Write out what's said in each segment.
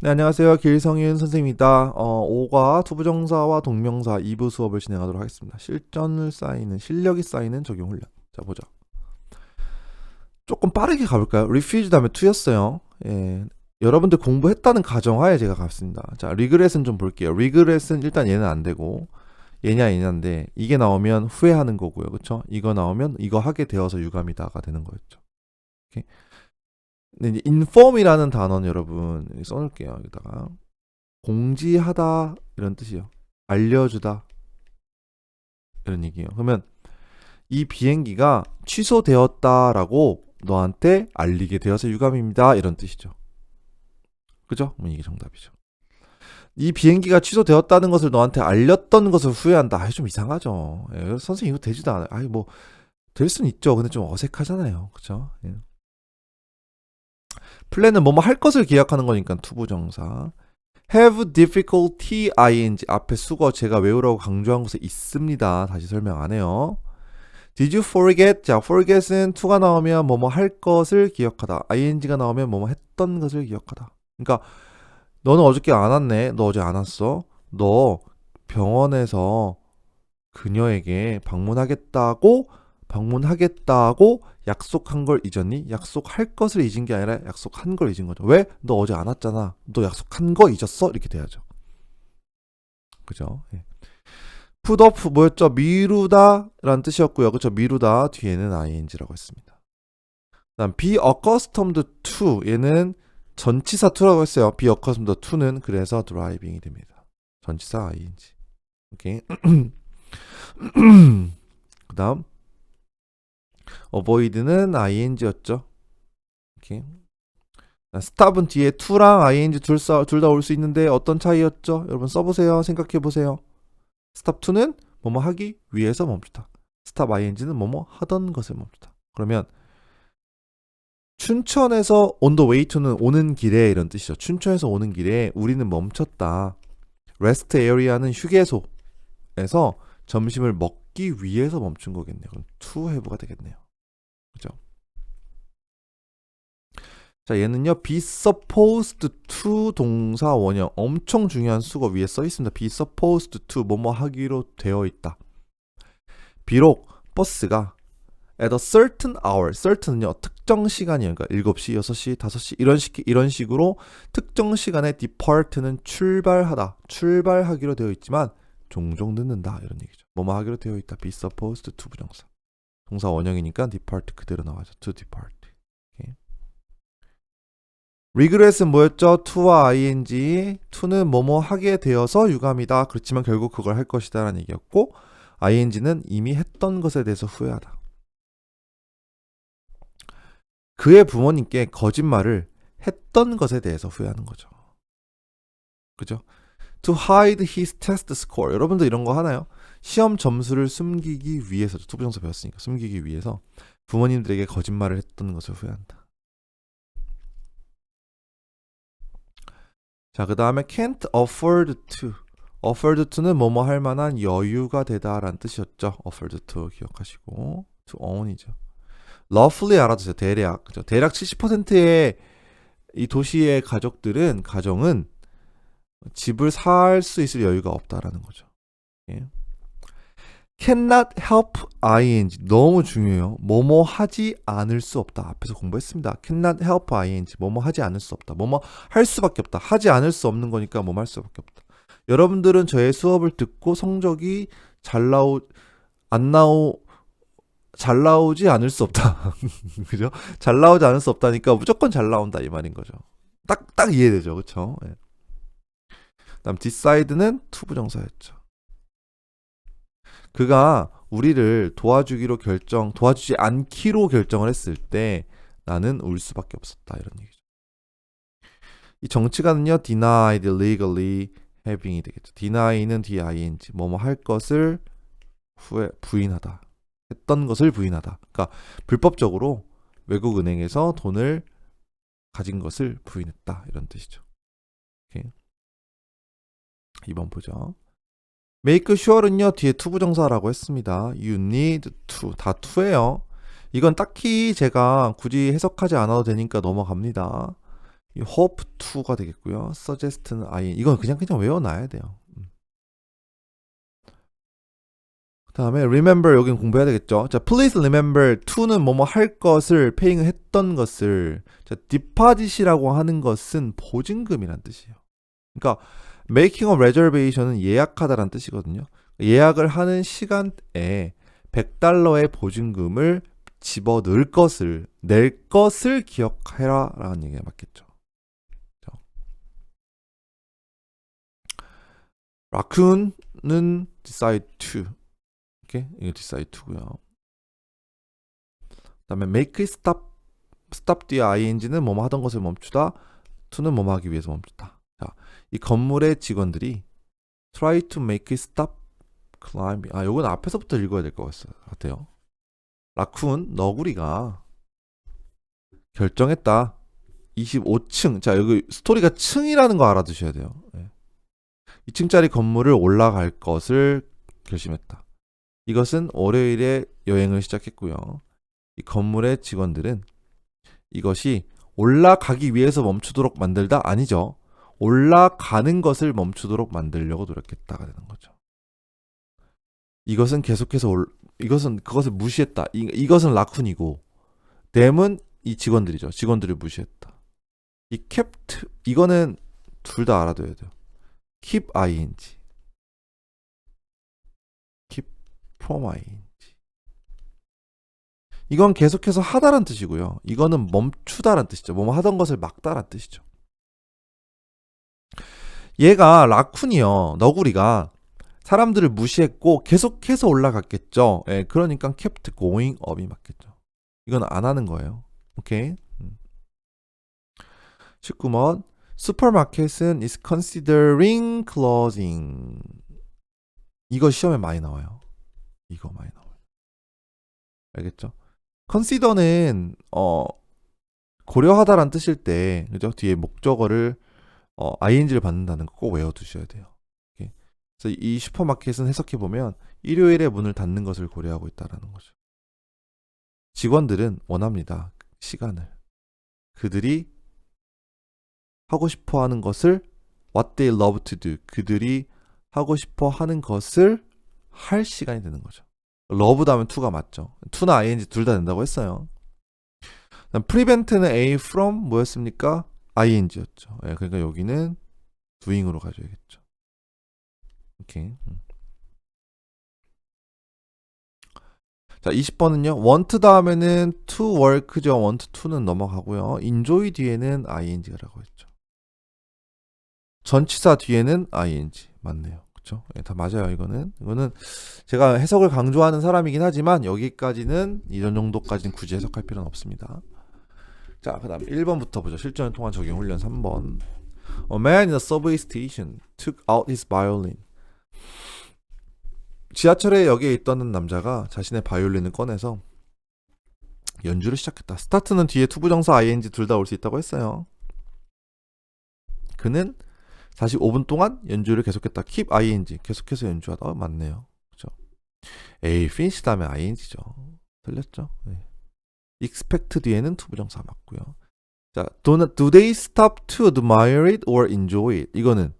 네, 안녕하세요. 길성윤 선생님입니다. 어, 5과 투부정사와 동명사 2부 수업을 진행하도록 하겠습니다. 실전을 쌓이는, 실력이 쌓이는 적용 훈련. 자, 보자. 조금 빠르게 가볼까요? refuse 다음에 to였어요. 예. 여러분들 공부했다는 가정하에 제가 갔습니다. 자, 리그렛은 좀 볼게요. 리그렛은 일단 얘는 안 되고, 얘냐 얘냐인데, 이게 나오면 후회하는 거고요. 그쵸? 이거 나오면 이거 하게 되어서 유감이다가 되는 거였죠. 오케이? 근데 이제 inform이라는 단어는 여러분 써놓을게요. 여기다가 공지하다 이런 뜻이요. 알려주다 이런 얘기예요. 그러면 이 비행기가 취소되었다라고 너한테 알리게 되어서 유감입니다. 이런 뜻이죠. 그죠? 이게 정답이죠. 이 비행기가 취소되었다는 것을 너한테 알렸던 것을 후회한다. 아, 좀 이상하죠. 예, 선생님 이거 되지도 않아요. 아니 뭐될 수는 있죠. 근데 좀 어색하잖아요. 그죠? 예. 플랜은 뭐뭐 할 것을 기약하는 거니까 투부정사. have difficulty ing 앞에 수거 제가 외우라고 강조한 곳에 있습니다. 다시 설명 안 해요. Did you forget? 자, forget은 to가 나오면 뭐뭐 할 것을 기억하다. ing가 나오면 뭐뭐 했던 것을 기억하다. 그러니까 너는 어저께 안 왔네. 너 어제 안 왔어. 너 병원에서 그녀에게 방문하겠다고 방문하겠다고 약속한 걸 잊었니? 약속할 것을 잊은 게 아니라 약속한 걸 잊은 거죠. 왜? 너 어제 안 왔잖아. 너 약속한 거 잊었어? 이렇게 돼야죠. 그죠? 예. put off 뭐였죠? 미루다 라는 뜻이었고요. 그죠? 미루다 뒤에는 ing라고 했습니다. 다음 be accustomed to 얘는 전치사 to라고 했어요. be accustomed to는 그래서 driving이 됩니다. 전치사 ing. 오케이. 그 다음 avoid는 ing였죠. 이렇게. stop은 뒤에 to랑 ing 둘 다 올 수 있는데 어떤 차이였죠? 여러분 써보세요. 생각해보세요. stop to는 뭐뭐 하기 위해서 멈추다. stop ing는 뭐뭐 하던 것을 멈추다. 그러면 춘천에서 on the way to는 오는 길에 이런 뜻이죠. 춘천에서 오는 길에 우리는 멈췄다. rest area는 휴게소에서 점심을 먹기 위해서 멈춘 거겠네요. 그럼 to have가 되겠네요. 그죠? 자, 얘는요, be supposed to 동사 원형 엄청 중요한 수거 위에 써 있습니다. be supposed to 뭐뭐 하기로 되어 있다. 비록 버스가 at a certain hour, certain은요, 특정 시간이에요. 그러니까 7시, 6시, 5시 이런 식 이런 식으로 특정 시간에 depart는 출발하다, 출발하기로 되어 있지만 종종 늦는다 이런 얘기죠. 뭐뭐 하기로 되어 있다. be supposed to 부정사. 동사 원형이니까 depart 그대로 나와죠. to depart. 오케이. regret은 뭐였죠? to와 ing. to는 뭐뭐 하게 되어서 유감이다. 그렇지만 결국 그걸 할 것이다 라는 얘기였고 ing는 이미 했던 것에 대해서 후회하다. 그의 부모님께 거짓말을 했던 것에 대해서 후회하는 거죠. 그죠? to hide his test score. 여러분도 이런 거 하나요? 시험 점수를 숨기기 위해서 투부정사 배웠으니까 숨기기 위해서 부모님들에게 거짓말을 했던 것을 후회한다. 자, 그 다음에 can't afford to. afford to는 뭐뭐 할 만한 여유가 되다라는 뜻이었죠. afford to 기억하시고 to own이죠. roughly 알아두세요. 대략. 그죠? 대략 70%의 이 도시의 가족들은 가정은 집을 살 수 있을 여유가 없다라는 거죠. 예. Cannot help ing 너무 중요해요. 뭐뭐 하지 않을 수 없다. 앞에서 공부했습니다. cannot help ing 뭐뭐 하지 않을 수 없다. 뭐뭐 할 수밖에 없다. 하지 않을 수 없는 거니까 뭐뭐 할 수밖에 없다. 여러분들은 저의 수업을 듣고 성적이 잘 나오 안 나오 잘 나오지 않을 수 없다. 그죠? 잘 나오지 않을 수 없다니까 무조건 잘 나온다 이 말인 거죠. 딱딱 이해되죠. 그렇죠? 예. 다음 decide는 투부정사였죠. 그가 우리를 도와주기로 결정, 도와주지 않기로 결정을 했을 때 나는 울 수밖에 없었다 이런 얘기죠. 이 정치가는요 denied legally having이 되겠죠. deny는 ding 뭐뭐 할 것을 후에 부인하다 했던 것을 부인하다. 그러니까 불법적으로 외국 은행에서 돈을 가진 것을 부인했다 이런 뜻이죠. 2번 보죠. Make sure은요 뒤에 투부정사라고 했습니다. you need to 다 to예요. 이건 딱히 제가 굳이 해석하지 않아도 되니까 넘어갑니다. 이 hope to가 되겠고요. suggest는 ing. 이건 그냥 그냥 외워놔야 돼요. 음. 그다음에 remember 여긴 공부해야 되겠죠. 자, please remember to는 뭐뭐 할 것을 paying 했던 것을 자, deposit이라고 하는 것은 보증금이란 뜻이에요. 그러니까 making a reservation은 예약하다라는 뜻이거든요. 예약을 하는 시간에 100달러의 보증금을 집어 넣을 것을 낼 것을 기억해라라는 얘기가 맞겠죠. 라쿤은 decide to 이렇게 이거 decide to고요. 그다음에 make stop stop 뒤에 ing는 뭐뭐 하던 것을 멈추다 to는 뭐뭐 하기 위해서 멈추다. 자, 이 건물의 직원들이 try to make it stop climbing. 아, 요건 앞에서부터 읽어야 될 것 같아요. 라쿤 너구리가 결정했다. 25층. 자, 여기 스토리가 층이라는 거 알아두셔야 돼요. 예. 2층짜리 건물을 올라갈 것을 결심했다. 이것은 월요일에 여행을 시작했고요. 이 건물의 직원들은 이것이 올라가기 위해서 멈추도록 만들다 아니죠. 올라가는 것을 멈추도록 만들려고 노력했다가 되는 거죠. 이것은 계속해서 올, 이것은 그것을 무시했다. 이, 이것은 라쿤이고 댐은 이 직원들이죠. 직원들을 무시했다. 이 kept 이거는 둘 다 알아둬야 돼요. keep ing, keep from ing. 이건 계속해서 하다란 뜻이고요. 이거는 멈추다란 뜻이죠. 뭐뭐 하던 것을 막다란 뜻이죠. 얘가 라쿤이요. 너구리가 사람들을 무시했고 계속해서 올라갔겠죠. 예, 그러니까 kept going up이 맞겠죠. 이건 안 하는 거예요. 오케이. 음. 19번 슈퍼마켓은 is considering closing. 이거 시험에 많이 나와요. 이거 많이 나와요. 알겠죠? consider는 어 고려하다란 뜻일 때 그죠? 뒤에 목적어를 어 ing를 받는다는 거 꼭 외워 두셔야 돼요. 오케이. 그래서 이 슈퍼마켓은 해석해 보면 일요일에 문을 닫는 것을 고려하고 있다라는 거죠. 직원들은 원합니다. 시간을. 그들이 하고 싶어 하는 것을 what they love to do. 그들이 하고 싶어 하는 것을 할 시간이 되는 거죠. love 다음에 to가 맞죠. to나 ing 둘 다 된다고 했어요. prevent는 a from 뭐였습니까? Ing였죠. 예, 그러니까 여기는 doing으로 가져야겠죠. 오케이. 음. 자, 20번은요. want 다음에는 to work죠. want to는 넘어가고요. enjoy 뒤에는 ing라고 했죠. 전치사 뒤에는 ing 맞네요. 그렇죠? 예, 다 맞아요. 이거는 이거는 제가 해석을 강조하는 사람이긴 하지만 여기까지는 이런 정도까지는 굳이 해석할 필요는 없습니다. 자, 그 다음 1번부터 보죠. 실전을 통한 적용 훈련 3번. A man in a subway station took out his violin. 지하철에 역에 있던 남자가 자신의 바이올린을 꺼내서 연주를 시작했다. 스타트는 뒤에 투부정사 ing 둘 다 올 수 있다고 했어요. 그는 45분 동안 연주를 계속했다. keep ing 계속해서 연주하다. 어, 맞네요. 그죠? 에이, finish 다음에 ing죠. 틀렸죠? 네. Expect 뒤에는 투부정사 맞고요. 자, do, do they stop to admire it or enjoy it? 이거는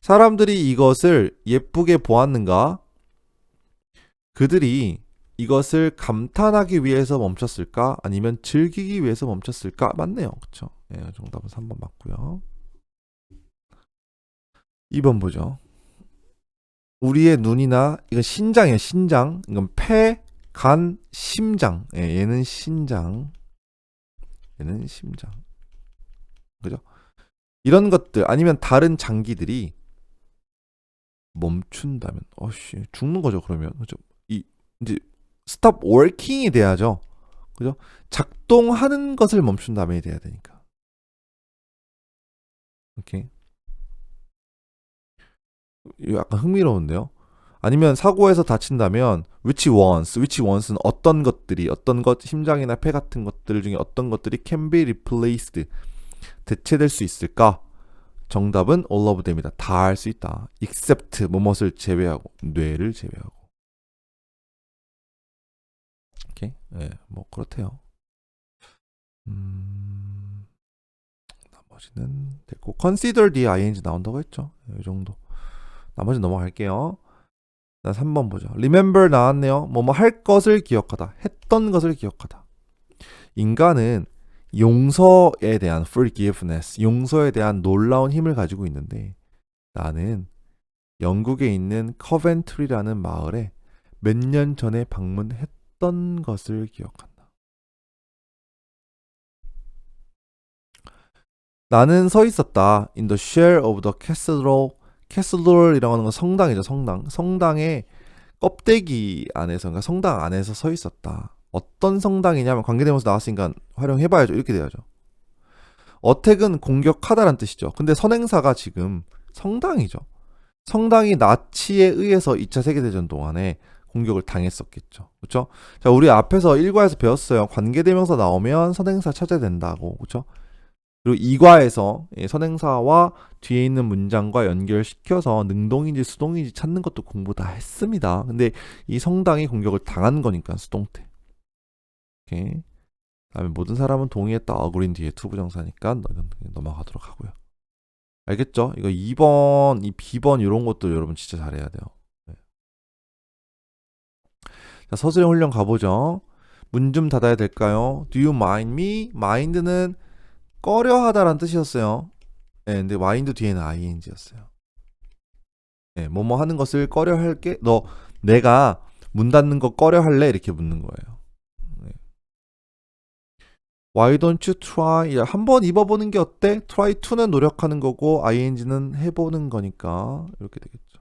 사람들이 이것을 예쁘게 보았는가? 그들이 이것을 감탄하기 위해서 멈췄을까? 아니면 즐기기 위해서 멈췄을까? 맞네요. 그쵸? 예, 정답은 3번 맞고요. 2번 보죠. 우리의 눈이나 이건 신장이에요. 신장. 이건 폐, 간, 심장. 예, 얘는 신장. 얘는 심장. 그죠? 이런 것들 아니면 다른 장기들이 멈춘다면 어씨 죽는 거죠 그러면 그죠 이 이제 스탑 워킹이 돼야죠 그죠 작동하는 것을 멈춘다음에 돼야 되니까 오케이 약간 흥미로운데요 아니면 사고에서 다친다면 which ones, which ones는 어떤 것들이 어떤 것 심장이나 폐 같은 것들 중에 어떤 것들이 can be replaced 대체될 수 있을까? 정답은 all of them이다. 다 할 수 있다. except 뭐뭇을 제외하고 뇌를 제외하고. 오케이. 예, 네, 뭐 그렇대요. 음. 나머지는 됐고 consider the ing 나온다고 했죠. 이 정도. 나머지 넘어갈게요. 자, 3번 보죠. remember 나왔네요. 뭐뭐 할 것을 기억하다. 했던 것을 기억하다. 인간은 용서에 대한 forgiveness, 용서에 대한 놀라운 힘을 가지고 있는데 나는 영국에 있는 커벤트리라는 마을에 몇 년 전에 방문했던 것을 기억한다. 나는 서 있었다. In the shell of the cathedral. Cathedral이라고 하는 건 성당이죠. 성당. 성당의 껍데기 안에서, 그러니까 성당 안에서 서 있었다. 어떤 성당이냐면 관계대명사 나왔으니까 활용해봐야죠. 이렇게 돼야죠. 어택은 공격하다란 뜻이죠. 근데 선행사가 지금 성당이죠. 성당이 나치에 의해서 2차 세계대전 동안에 공격을 당했었겠죠. 그렇죠? 자, 우리 앞에서 1과에서 배웠어요. 관계대명사 나오면 선행사 찾아야 된다고. 그렇죠? 그리고 2과에서 선행사와 뒤에 있는 문장과 연결시켜서 능동인지 수동인지 찾는 것도 공부 다 했습니다. 근데 이 성당이 공격을 당한 거니까 수동 태. 오케이. 다음에 모든 사람은 동의했다. 어그린 뒤에 투부정사니까 넘어가도록 하고요. 알겠죠? 이거 2번, 이 B번 이런 것도 여러분 진짜 잘해야 돼요. 네. 자, 서술형 훈련 가보죠. 문 좀 닫아야 될까요? Do you mind me? mind는 꺼려하다라는 뜻이었어요. 네, 근데 mind 뒤에는 ing였어요. 네, 뭐뭐 하는 것을 꺼려할게. 너 내가 문 닫는 거 꺼려할래? 이렇게 묻는 거예요. 네. Why don't you try? 한번 입어보는 게 어때? Try to는 노력하는 거고 ing는 해보는 거니까 이렇게 되겠죠.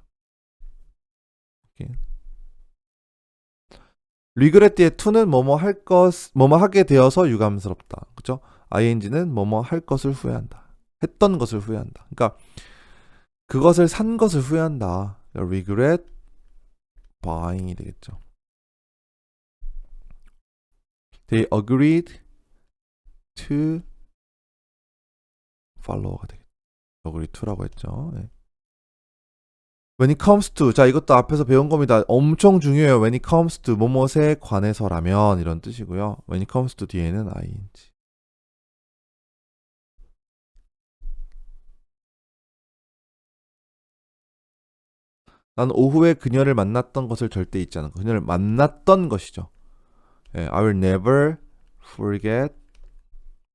regret 뒤에 to는 뭐뭐 할 것, 뭐뭐 하게 되어서 유감스럽다. 그죠? Ing는 뭐뭐 할 것을 후회한다. 했던 것을 후회한다. 그러니까 그것을 산 것을 후회한다. regret buying이 되겠죠. They agreed to follow가 되겠죠. agree to라고 했죠. 네. When it comes to 자 이것도 앞에서 배운 겁니다. 엄청 중요해요. When it comes to 뭐뭇에 관해서라면 이런 뜻이고요. When it comes to 뒤에는 ing. 난 오후에 그녀를 만났던 것을 절대 잊지 않은 것. 그녀를 만났던 것이죠. 예, I will never forget.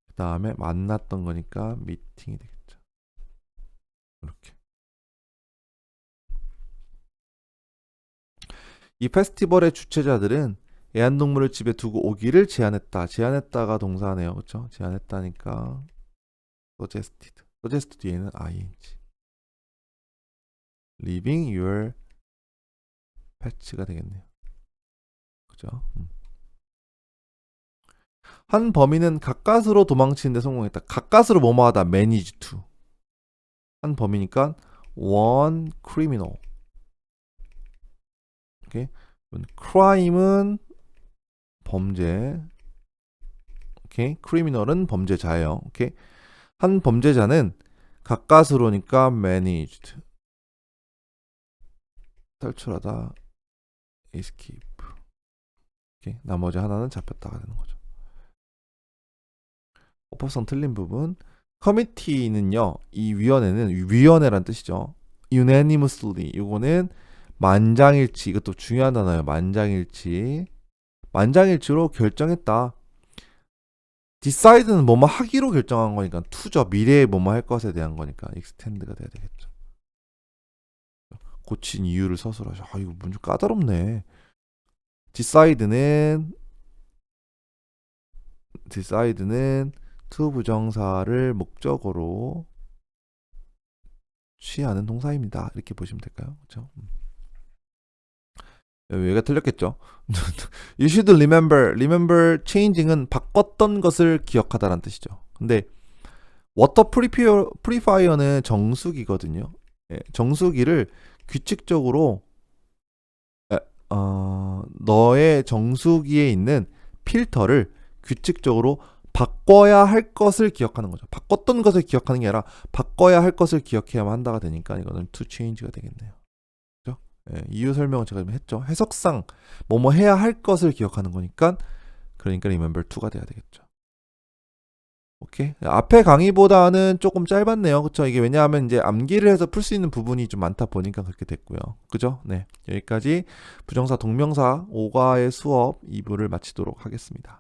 그 다음에 만났던 거니까 미팅이 되겠죠. 이렇게. 이 페스티벌의 주최자들은 애완동물을 집에 두고 오기를 제안했다. 제안했다가 동사네요. 그렇죠? 제안했다니까 suggested. suggest 뒤에는 ing. Leaving your pets가 되겠네요. 그죠? 음. 한 범인은 가까스로 도망치는데 성공했다. 가까스로 뭐뭐하다. manage to. 한 범이니까 one criminal. 오케이. crime은 범죄. 오케이. criminal은 범죄자예요. 오케이. 한 범죄자는 가까스로니까 managed. 탈출하다 escape. 오케이. 나머지 하나는 잡혔다가 되는 거죠. 어법성 틀린 부분. 커미티는요. 이 위원회는 위원회란 뜻이죠. unanimously. 이거는 만장일치. 이것도 중요한 단어예요. 만장일치. 만장일치로 결정했다. decide는 뭐뭐 하기로 결정한 거니까 투죠. 미래에 뭐뭐 할 것에 대한 거니까 extend가 돼야 되겠죠. 고친 이유를 서술하셔. 아, 이거 문좀 까다롭네. decide는 decide는 to 부정사를 목적으로 취하는 동사입니다. 이렇게 보시면 될까요? 그렇죠? 여기가 틀렸겠죠. you should remember, remember changing은 바꿨던 것을 기억하다라는 뜻이죠. 근데 water purifier는 정수기거든요. 예, 정수기를 규칙적으로 어, 너의 정수기에 있는 필터를 규칙적으로 바꿔야 할 것을 기억하는 거죠. 바꿨던 것을 기억하는 게 아니라 바꿔야 할 것을 기억해야만 한다가 되니까 이거는 to change가 되겠네요. 그죠? 예, 이유 설명을 제가 좀 했죠. 해석상 뭐뭐 해야 할 것을 기억하는 거니까 그러니까 remember to가 돼야 되겠죠. 오케이. 앞에 강의보다는 조금 짧았네요. 그쵸? 이게 왜냐하면 이제 암기를 해서 풀 수 있는 부분이 좀 많다 보니까 그렇게 됐고요. 그죠? 네. 여기까지 부정사 동명사 5과의 수업 2부를 마치도록 하겠습니다.